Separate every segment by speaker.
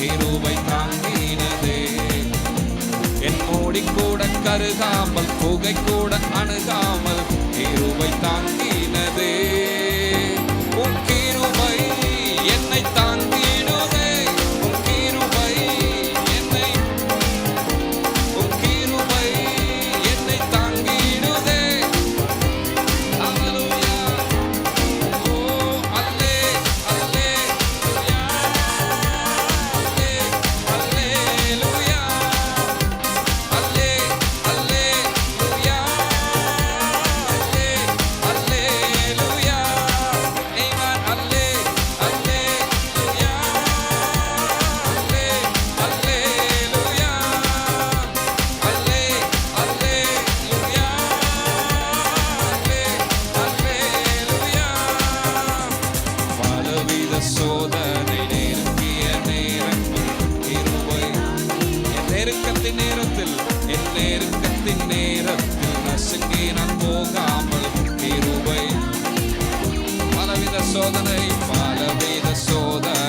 Speaker 1: கிருபை தாங்கினதே. என் மோடி கூட கருகாமல் புகை கூட அணுகாமல் கிருபை தாங்கி சோதனை பலவித சோதனை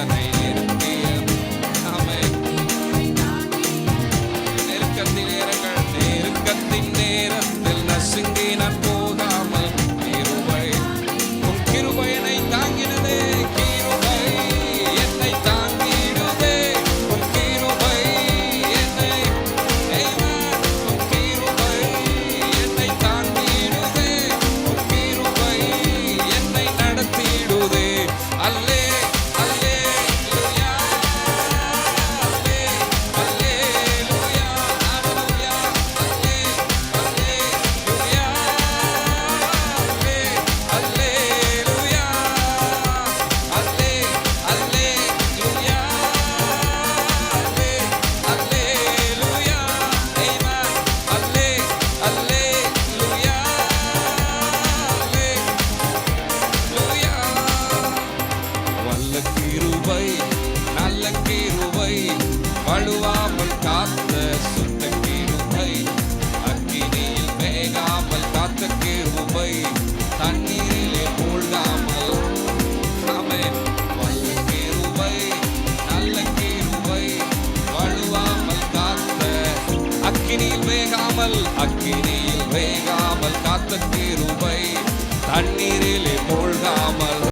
Speaker 1: கிருபை நல்ல கிருபை வழுவாமல் காத்த சுத்த கிருபை. அக்கினியில் வேகாமல் காத்த கிருபை தண்ணீரிலே மூழ்காமல். அமேன் வல்ல கிருபை நல்ல கிருபை வழுவாமல் காத்த அக்கினியில் வேகாமல் அக்கினியில் வேகாமல் காத்த